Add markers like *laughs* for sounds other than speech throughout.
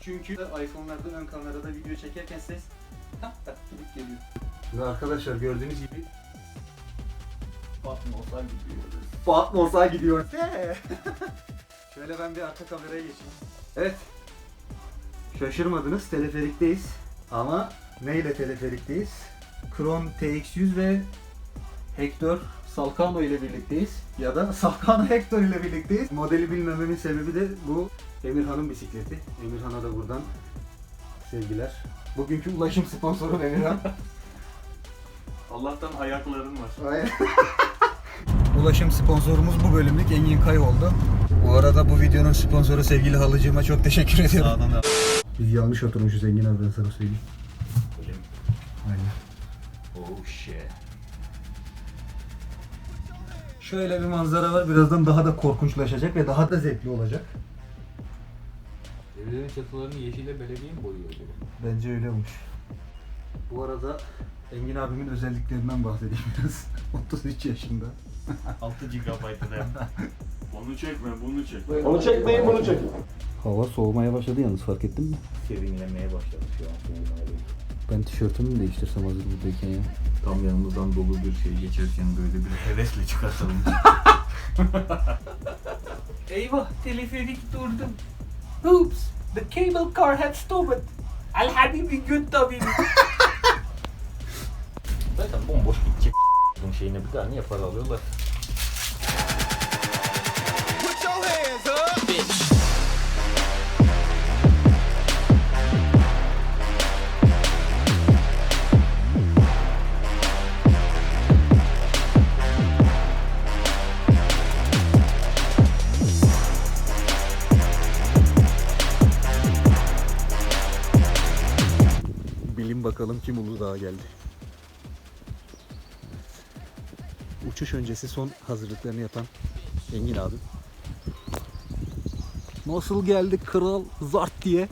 Çünkü iPhone'larda ön kamerada video çekerken ses gidip geliyor. Şimdi arkadaşlar gördüğünüz gibi Batmos'a gidiyoruz. Batmos'a gidiyor. *laughs* Şöyle ben bir arka kameraya geçeyim. Evet. Şaşırmadınız teleferikteyiz. Ama neyle teleferikteyiz? Kron TX100 ve Hector Salkano ile birlikteyiz. Ya da Salkano Hector ile birlikteyiz. Modeli bilmememin sebebi de bu Emirhan'ın bisikleti. Emirhan'a da buradan sevgiler. Bugünkü ulaşım sponsoru Emirhan. *laughs* Allah'tan ayakların var. Aynen. *laughs* Ulaşım sponsorumuz bu bölümlük Engin Kay oldu. Bu arada bu videonun sponsoru sevgili halıcığıma çok teşekkür ediyorum. Sağdan da. Biz yanlış oturmuşuz Engin abi ben sana söyleyeyim. Öyle mi? Aynen. Oh shit. Şöyle bir manzara var. Birazdan daha da korkunçlaşacak ve daha da zevkli olacak. Evlerin çatılarını yeşile belediye mi boyuyor acaba? Bence öyle olmuş. Bu arada Engin abimin özelliklerinden bahsedeyim *laughs* biraz. 33 yaşında. 6 GB RAM. Onu çekme, bunu çek. Onu çekmeyin bunu çekin. Hava soğumaya başladı yalnız fark ettin mi? Serinlemeye başladı şu an. soğumaya. Ben tişörtümü mü değiştirsem hazır buradayken ya? Tam yanımızdan dolu bir şey geçerken böyle bir hevesle çıkartalım. *laughs* Eyvah teleferik durdu. Oops, the cable car had stopped. Al habibi göt tabii. *laughs* Zaten bomboş gidecek. Bunun şeyine bir tane yapar alıyorlar. Bakalım kim Uludağ'a geldi. Uçuş öncesi son hazırlıklarını yapan Engin abi. Nasıl geldi kral zart diye.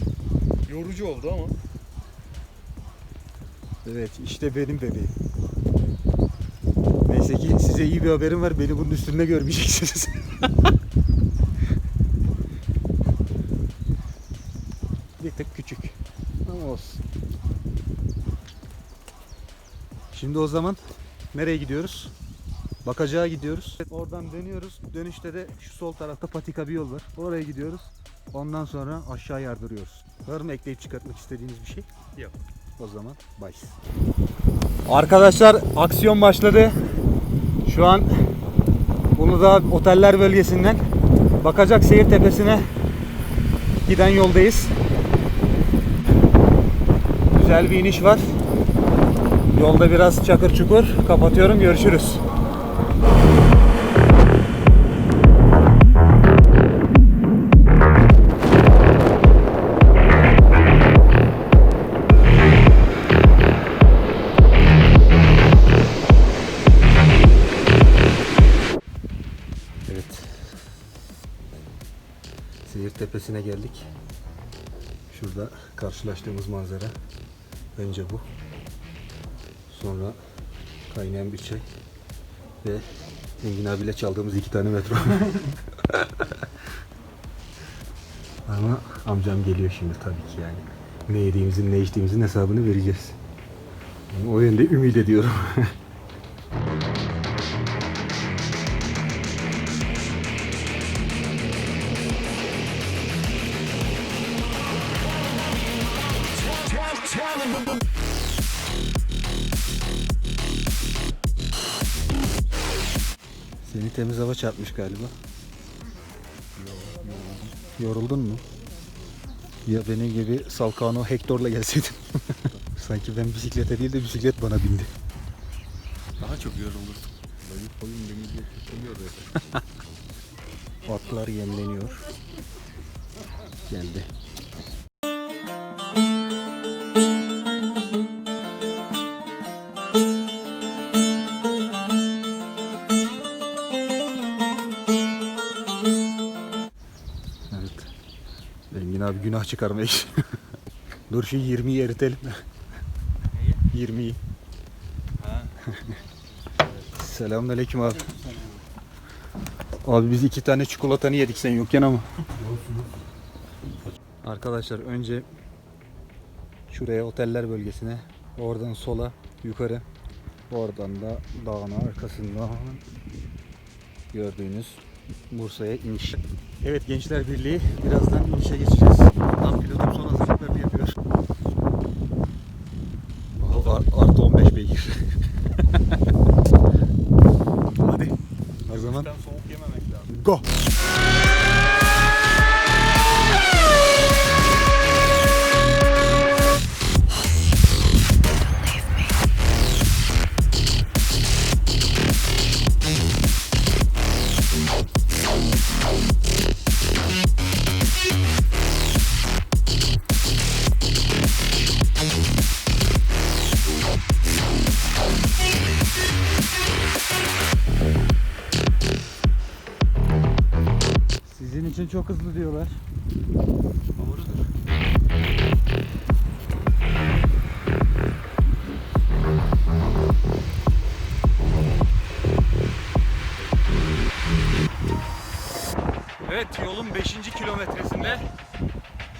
*laughs* Yorucu oldu ama. Evet işte benim bebeğim. Neyse ki size iyi bir haberim var. Beni bunun üstünde görmeyeceksiniz. *laughs* bir tık küçük. Ama olsun. Şimdi o zaman nereye gidiyoruz? Bakacağa gidiyoruz. Oradan dönüyoruz. Dönüşte de şu sol tarafta patika bir yol var. Oraya gidiyoruz. Ondan sonra aşağı yardırıyoruz. Var mı ekleyip çıkartmak istediğiniz bir şey? Yok. O zaman bye. Arkadaşlar aksiyon başladı. Şu an Uludağ Oteller bölgesinden Bakacak Seyir Tepesi'ne giden yoldayız. Güzel bir iniş var. Yolda biraz çakır çukur. Kapatıyorum. Görüşürüz. Seyir Tepesi'ne geldik. Şurada karşılaştığımız manzara. Önce bu. Sonra kaynayan bir çay. Ve Engin abiyle çaldığımız iki tane metro. *laughs* Ama amcam geliyor şimdi tabii ki yani. Ne yediğimizin ne içtiğimizin hesabını vereceğiz. Yani o yönde ümit ediyorum. *laughs* Hava çarpmış galiba. Yoruldun mu? Ya benim gibi Salkano Hector'la gelseydin. *laughs* Sanki ben bisiklete değil de bisiklet bana bindi. Daha çok yorulur. Dayı koyun beni diye. Atlar *laughs* yemleniyor. Geldi. Günah çıkarmaya. Dur şu 20'yi eritelim. 20'yi. Ha. Selamünaleyküm abi. Abi biz iki tane çikolatanı yedik sen yokken ama. Arkadaşlar önce şuraya oteller bölgesine, oradan sola, yukarı, oradan da dağın arkasından gördüğünüz Bursa'ya iniş. Evet Gençler Birliği birazdan inişe geçeceğiz. Tam pilotum son hazırlıklarını yapıyor. Ar- Artı 15 beygir. *laughs* Hadi. O zaman soğuk yememek lazım. go. İçin çok hızlı diyorlar. Evet yolun 5. kilometresinde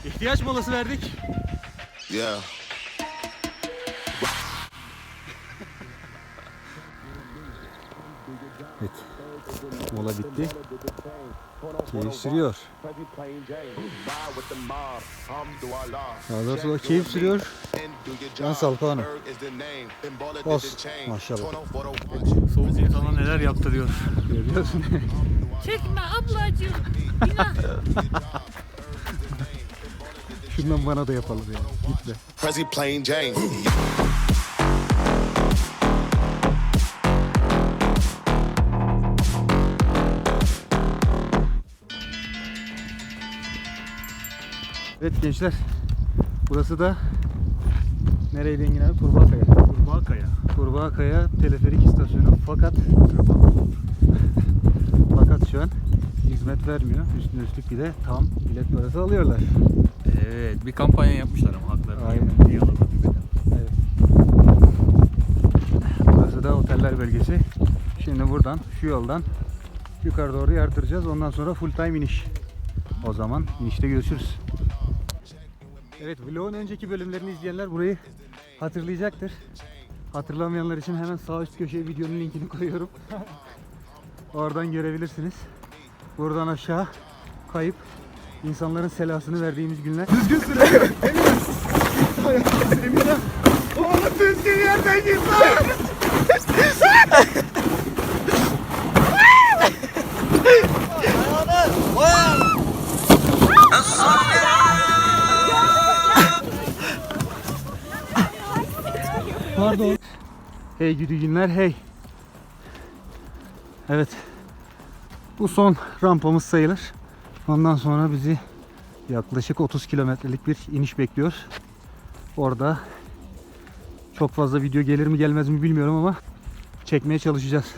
ihtiyaç molası verdik. Yeah. Keyif sürüyor. Daha doğrusu o keyif sürüyor. Can Salkano. Olsun. Maşallah. Soğuk insana neler yaptırıyor. Görüyorsun. Çekme ablacığım. Günah. Şundan bana da yapalım ya. Gitme. Evet gençler. Burası da nereydi Engin abi? Kurbağakaya. Kurbağa kaya. Kurbağakaya teleferik istasyonu fakat *laughs* fakat şu an hizmet vermiyor. Üstüne üstlük bir de tam bilet parası alıyorlar. Evet bir kampanya yapmışlar ama haklarını Aynen. diye. Evet. Burası da oteller bölgesi. Şimdi buradan şu yoldan yukarı doğru yardıracağız. Ondan sonra full time iniş. O zaman inişte görüşürüz. Evet vlogun önceki bölümlerini izleyenler burayı hatırlayacaktır. Hatırlamayanlar için hemen sağ üst köşeye videonun linkini koyuyorum. Oradan görebilirsiniz. Buradan aşağı kayıp insanların selasını verdiğimiz günler. Düzgün süre. Düzgün yerden git Pardon. Hey gidi günler hey. Evet. Bu son rampamız sayılır. Ondan sonra bizi yaklaşık 30 kilometrelik bir iniş bekliyor. Orada çok fazla video gelir mi gelmez mi bilmiyorum ama çekmeye çalışacağız.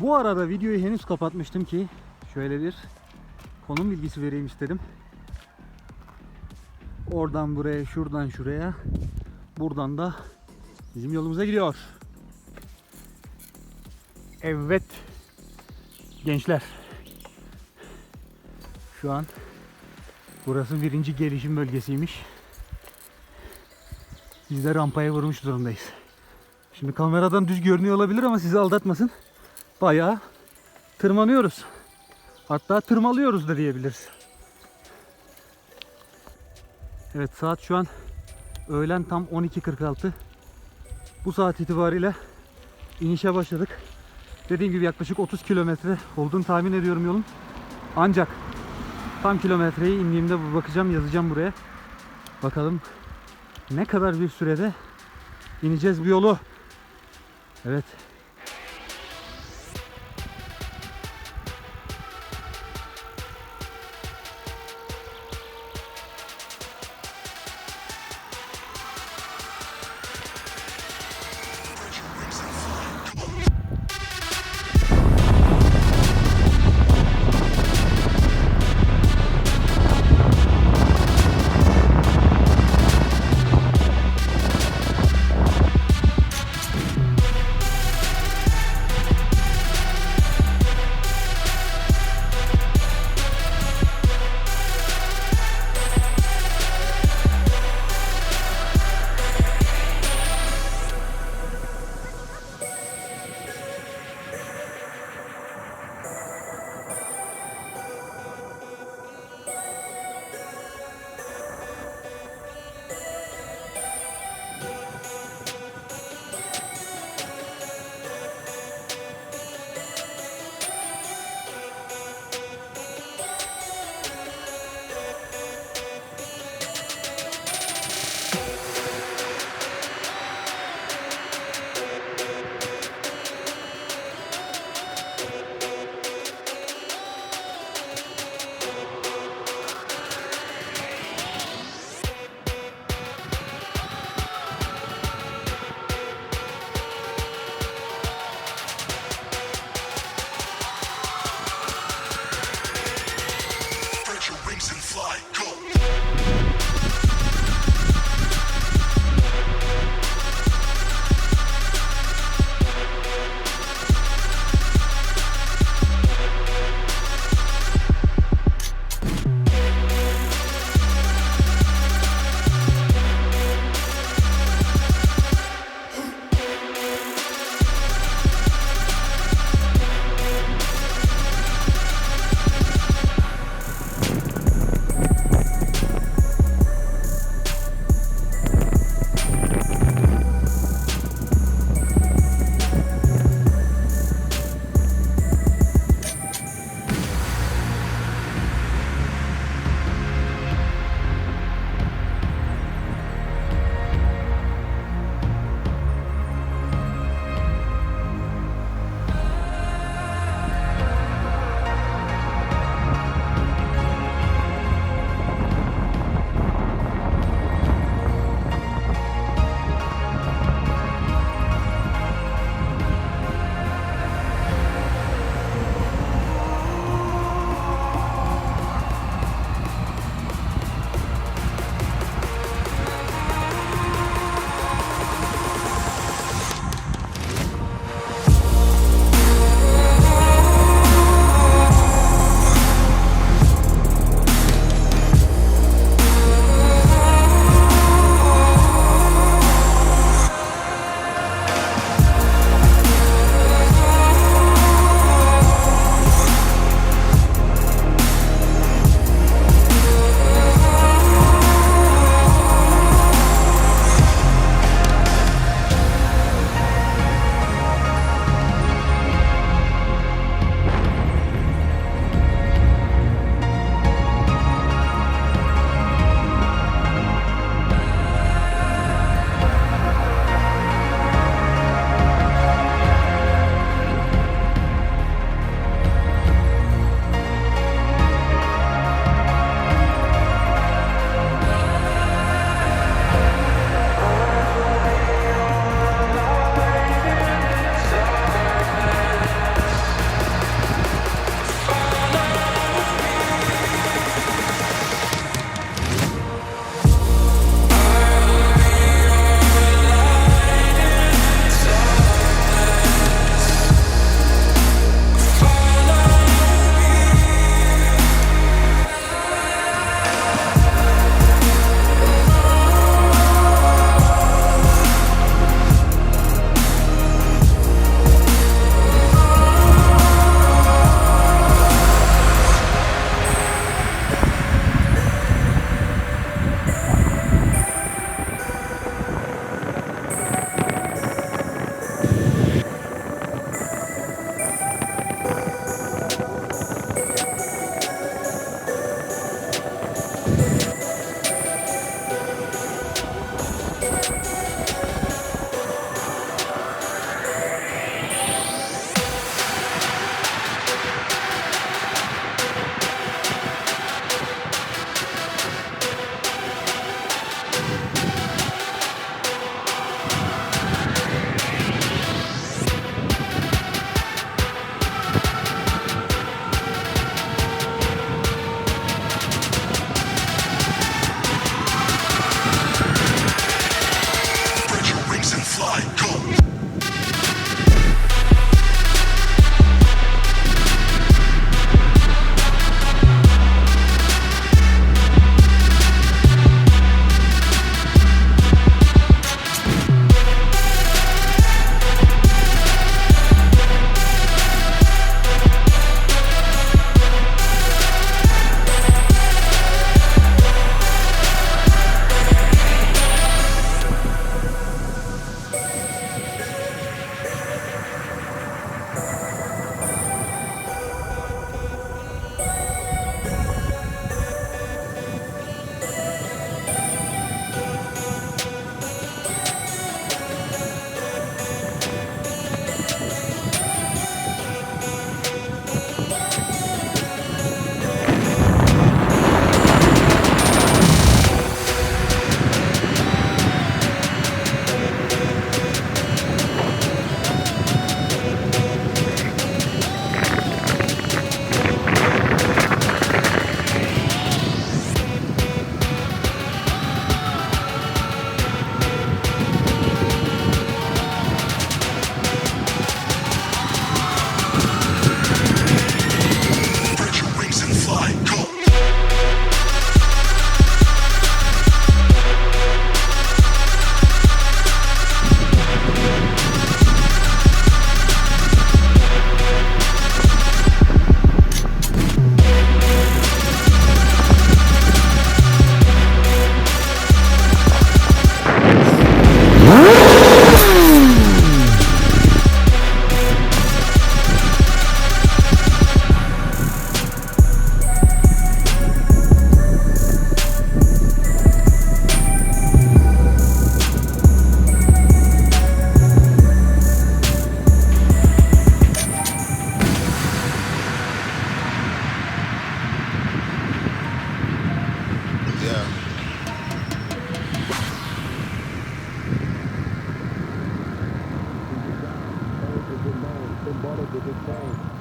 Bu arada videoyu henüz kapatmıştım ki şöyle bir konum bilgisi vereyim istedim. Oradan buraya, şuradan şuraya, buradan da bizim yolumuza gidiyor. Evet. Gençler. Şu an burası birinci gelişim bölgesiymiş. Biz de rampaya vurmuş durumdayız. Şimdi kameradan düz görünüyor olabilir ama sizi aldatmasın. Bayağı tırmanıyoruz. Hatta tırmalıyoruz da diyebiliriz. Evet saat şu an öğlen tam 12.46. Bu saat itibariyle inişe başladık. Dediğim gibi yaklaşık 30 kilometre olduğunu tahmin ediyorum yolun. Ancak tam kilometreyi indiğimde bakacağım yazacağım buraya. Bakalım ne kadar bir sürede ineceğiz bu yolu. Evet.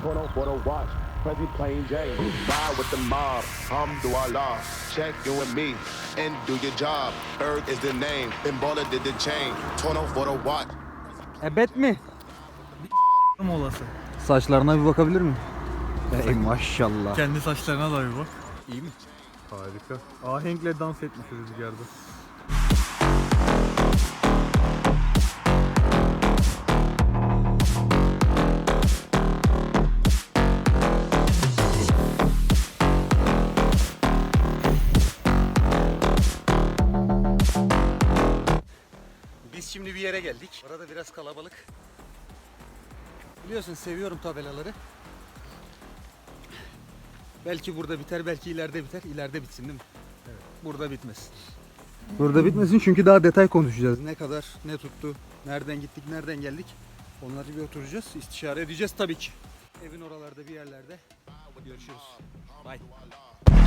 For the watch. Prezi plain Jane. Ride with the mob. Alhamdulillah. Check you and me and do your job. Erg is the name. And baller did the chain. Torno for the watch. Ebet mi? molası. Saçlarına bir bakabilir miyim? Ey maşallah. Kendi saçlarına da bir bak. İyi mi? Harika. Ahenkle dans etmiş rüzgarda. Şimdi bir yere geldik. Arada biraz kalabalık. Biliyorsun seviyorum tabelaları. Belki burada biter, belki ileride biter. İleride bitsin değil mi? Evet. Burada bitmesin. Burada bitmesin çünkü daha detay konuşacağız. Ne kadar, ne tuttu, nereden gittik, nereden geldik. Onları bir oturacağız, istişare edeceğiz tabii ki. Evin oralarda bir yerlerde. Görüşürüz. Bye.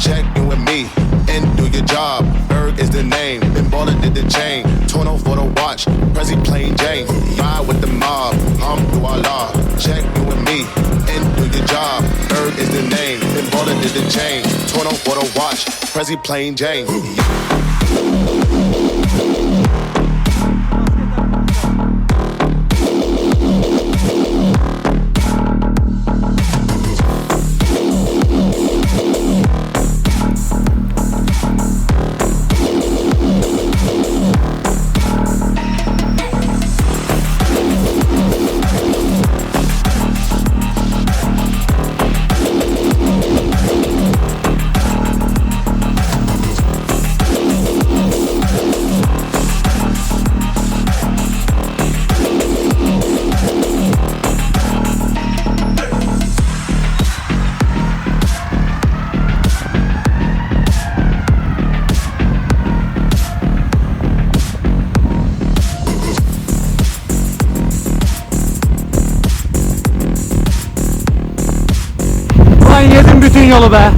Check you and me and do your job. Erg is the name. And baller did the chain. Torno for the watch. Prezi plain Jane. Ride with the mob. Alhamdulillah. Check you and me and do your job. Erg is the name. And baller did the chain. Torno for the watch. Prezi plain Jane. Yolu be.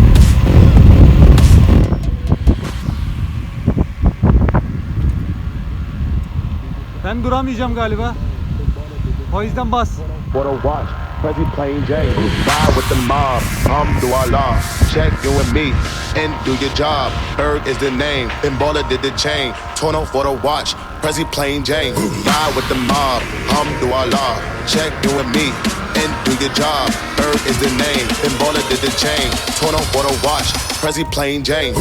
Ben duramayacağım galiba. O yüzden bas. Check you and me and do your job. Erg is the name. And did the chain. Torno for the watch. Prezi plain Jane. Ride with the mob. Alhamdulillah. Check you and me and do your job. Erg is the name. And baller did the chain. Torno for the watch. Prezi plain Jane.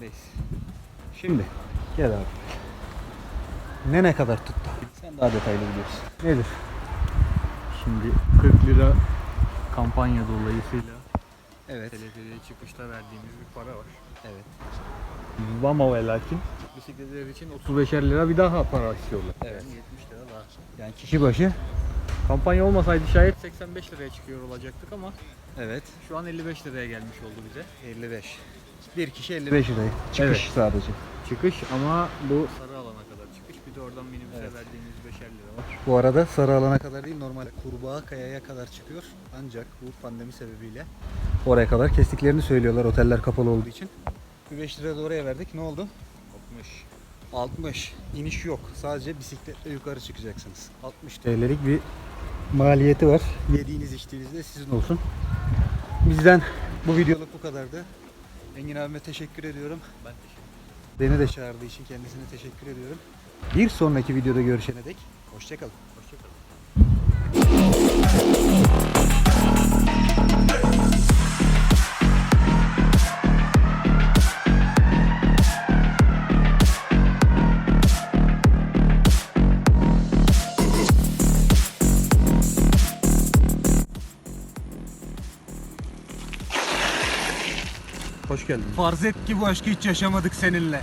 Önündeyiz. Şimdi gel abi. Ne ne kadar tuttu? Sen daha detaylı biliyorsun. Nedir? Şimdi 40 lira kampanya dolayısıyla Evet. teleferiye çıkışta verdiğimiz bir para var. Evet. Ama ve lakin bisikletler için 35'er lira bir daha para istiyorlar. Evet. Yani 70 lira daha. Yani kişi başı. Kampanya olmasaydı şayet 85 liraya çıkıyor olacaktık ama Evet. şu an 55 liraya gelmiş oldu bize. 55. Bir kişi 55 liraya. Çıkış Evet. sadece. Çıkış ama bu sarı alana kadar çıkış. Bir de oradan minibüse Evet. verdiğimiz 5'er lira var. Bu arada sarı alana kadar değil normal kurbağa kayaya kadar çıkıyor. Ancak bu pandemi sebebiyle oraya kadar kestiklerini söylüyorlar oteller kapalı olduğu için. Bir 5 lira da oraya verdik. Ne oldu? 60. 60. İniş yok. Sadece bisikletle yukarı çıkacaksınız. 60 TL'lik bir maliyeti var. Yediğiniz içtiğiniz de sizin olsun. Bizden bu videoluk bu kadardı. Engin abime teşekkür ediyorum. Ben teşekkür Beni de çağırdığı için kendisine teşekkür ediyorum. Bir sonraki videoda görüşene dek. Hoşçakalın. Geldin. Farz et ki bu aşkı hiç yaşamadık seninle.